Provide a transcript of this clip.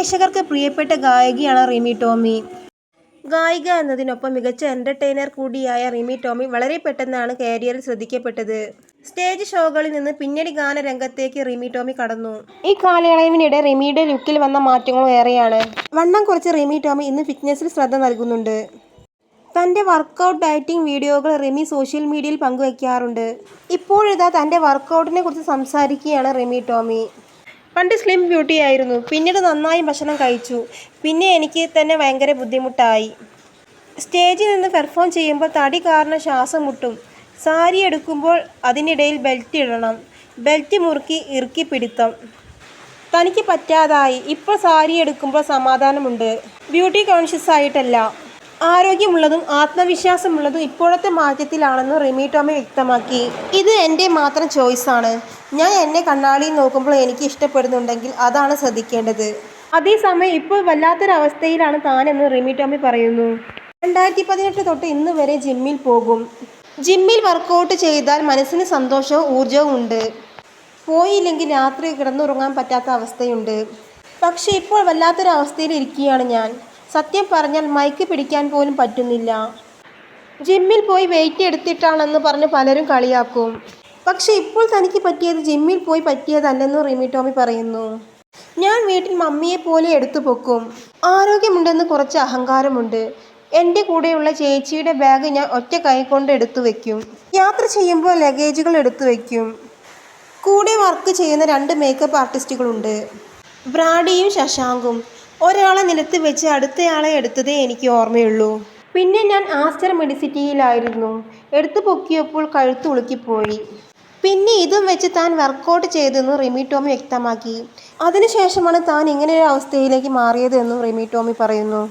പ്രേക്ഷകർക്ക് പ്രിയപ്പെട്ട ഗായികയാണ് റിമി ടോമി. ഗായിക എന്നതിനൊപ്പം മികച്ച എന്റർടൈനർ കൂടിയായ റിമി ടോമി വളരെ പെട്ടെന്നാണ് കാരിയറിൽ ശ്രദ്ധിക്കപ്പെട്ടത്. സ്റ്റേജ് ഷോകളിൽ നിന്ന് പിന്നണി ഗാനരംഗത്തേക്ക് റിമി ടോമി കടന്നു. ഈ കാലയളവിനിടെ റിമിയുടെ ലുക്കിൽ വന്ന മാറ്റങ്ങളും ഏറെയാണ്. വണ്ണം കുറച്ച് റിമി ടോമി ഇന്ന് ഫിറ്റ്നസ്സിൽ ശ്രദ്ധ നൽകുന്നുണ്ട്. തന്റെ വർക്കൗട്ട് ഡയറ്റിംഗ് വീഡിയോകൾ റിമി സോഷ്യൽ മീഡിയയിൽ പങ്കുവയ്ക്കാറുണ്ട് ഇപ്പോഴിതാ തന്റെ വർക്കൗട്ടിനെ കുറിച്ച് സംസാരിക്കുകയാണ് റിമി ടോമി. പണ്ട് സ്ലിം ബ്യൂട്ടി ആയിരുന്നു. പിന്നീട് നന്നായി ഭക്ഷണം കഴിച്ചു. പിന്നെ എനിക്ക് തന്നെ ഭയങ്കര ബുദ്ധിമുട്ടായി. സ്റ്റേജിൽ നിന്ന് പെർഫോം ചെയ്യുമ്പോൾ തടി കാരണം ശ്വാസം മുട്ടും. സാരി എടുക്കുമ്പോൾ അതിനിടയിൽ ബെൽറ്റ് ഇടണം. ബെൽറ്റ് മുറുക്കി ഇറുക്കി പിടുത്തം. തനിക്ക് പറ്റാതായി. ഇപ്പോൾ സാരി എടുക്കുമ്പോൾ സമാധാനമുണ്ട്. ബ്യൂട്ടി കോൺഷ്യസ് ആയിട്ടല്ല. ആരോഗ്യമുള്ളതും ആത്മവിശ്വാസമുള്ളതും ഇപ്പോഴത്തെ മാറ്റത്തിലാണെന്ന് റിമി ടോമി വ്യക്തമാക്കി. ഇത് എന്റെ മാത്രം ചോയ്സാണ്. ഞാൻ എന്നെ കണ്ണാടിയിൽ നോക്കുമ്പോൾ എനിക്ക് ഇഷ്ടപ്പെടുന്നുണ്ടെങ്കിൽ അതാണ് ശ്രദ്ധിക്കേണ്ടത്. അതേസമയം ഇപ്പോൾ വല്ലാത്തൊരവസ്ഥയിലാണ് താനെന്ന് റിമി ടോമി പറയുന്നു. രണ്ടായിരത്തി പതിനെട്ട് തൊട്ട് ഇന്ന് വരെ ജിമ്മിൽ പോകും. ജിമ്മിൽ വർക്കൗട്ട് ചെയ്താൽ മനസ്സിന് സന്തോഷവും ഊർജവും ഉണ്ട്. പോയില്ലെങ്കിൽ രാത്രി കിടന്നുറങ്ങാൻ പറ്റാത്ത അവസ്ഥയുണ്ട്. പക്ഷേ ഇപ്പോൾ വല്ലാത്തൊരവസ്ഥയിൽ ഇരിക്കുകയാണ് ഞാൻ. സത്യം പറഞ്ഞാൽ മൈക്ക് പിടിക്കാൻ പോലും പറ്റുന്നില്ല. ജിമ്മിൽ പോയി വെയിറ്റ് എടുത്തിട്ടാണെന്ന് പറഞ്ഞ് പലരും കളിയാക്കും. പക്ഷേ ഇപ്പോൾ തനിക്ക് പറ്റിയത് ജിമ്മിൽ പോയി പറ്റിയതല്ലെന്ന് റിമി ടോമി പറയുന്നു. ഞാൻ വീട്ടിൽ മമ്മിയെ പോലെ എടുത്തു പൊക്കും. ആരോഗ്യമുണ്ടെന്ന് കുറച്ച് അഹങ്കാരമുണ്ട്. എന്റെ കൂടെയുള്ള ചേച്ചിയുടെ ബാഗ് ഞാൻ ഒറ്റ കൈ കൊണ്ട് എടുത്തു വെക്കും. യാത്ര ചെയ്യുമ്പോൾ ലഗേജുകൾ എടുത്തു വെക്കും. കൂടെ വർക്ക് ചെയ്യുന്ന രണ്ട് മേക്കപ്പ് ആർട്ടിസ്റ്റുകളുണ്ട് ബ്രാഡിയും ശശാങ്കും. ഒരാളെ നിലത്ത് വെച്ച് അടുത്തയാളെ എടുത്തതേ എനിക്ക് ഓർമ്മയുള്ളൂ. പിന്നെ ഞാൻ ആസ്റ്റർ മെഡിസിറ്റിയിലായിരുന്നു. എടുത്തു പൊക്കിയപ്പോൾ കഴുത്ത് ഉളുക്കിപ്പോയി. പിന്നെ ഇതും വെച്ച് താൻ വർക്കൗട്ട് ചെയ്തെന്ന് റിമി ടോമി വ്യക്തമാക്കി. അതിനുശേഷമാണ് താൻ ഇങ്ങനെയൊരു അവസ്ഥയിലേക്ക് മാറിയതെന്നും റിമി ടോമി പറയുന്നു.